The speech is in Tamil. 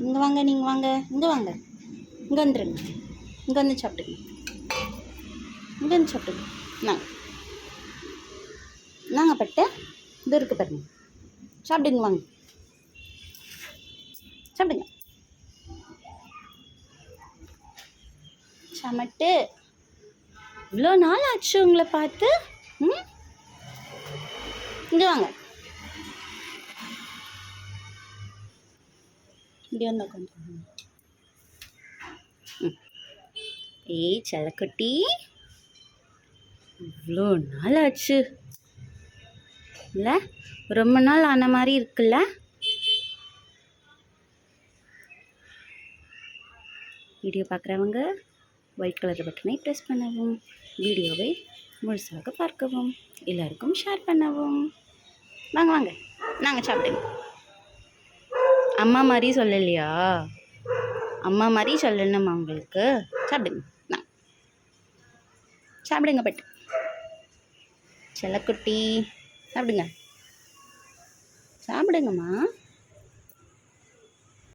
இங்கே வாங்க நீங்கள் வாங்க. இங்கே வாங்க. இங்கே வந்துடுங்க இங்கே வந்து சாப்பிடுங்க இங்கே வந்து சாப்பிடுங்க நாங்க. நாங்கள் பட்ட இது இருக்கு பாருங்க. சாப்பிடுங்க வாங்க. சாப்பிடுங்க. சமட்டு. இவ்வளோ நாள் ஆச்சு உங்களை பார்த்து? ம்? இங்கே வாங்க. இப்படி வந்து உட்காந்து ம். ஏய் செலக்குட்டி இவ்வளோ நாள் ஆச்சு இல்லை ரொம்ப நாள் ஆன மாதிரி இருக்குல்ல? வீடியோ பார்க்குறவங்க ஒயிட் கலர் பட்டனை ப்ரெஸ் பண்ணவும் வீடியோவை முழுசாக பார்க்கவும் எல்லாருக்கும் ஷேர் பண்ணவும். வாங்க வாங்க. நாங்கள் சாப்பிடுங்க அம்மா மாதிரி சொல்லலையா? அம்மா மாதிரி சொல்லணுமா உங்களுக்கு? சாப்பிடுங்க. நான் சாப்பிடுங்க பட்டு. செல்லக்குட்டி சாப்பிடுங்க. சாப்பிடுங்கம்மா.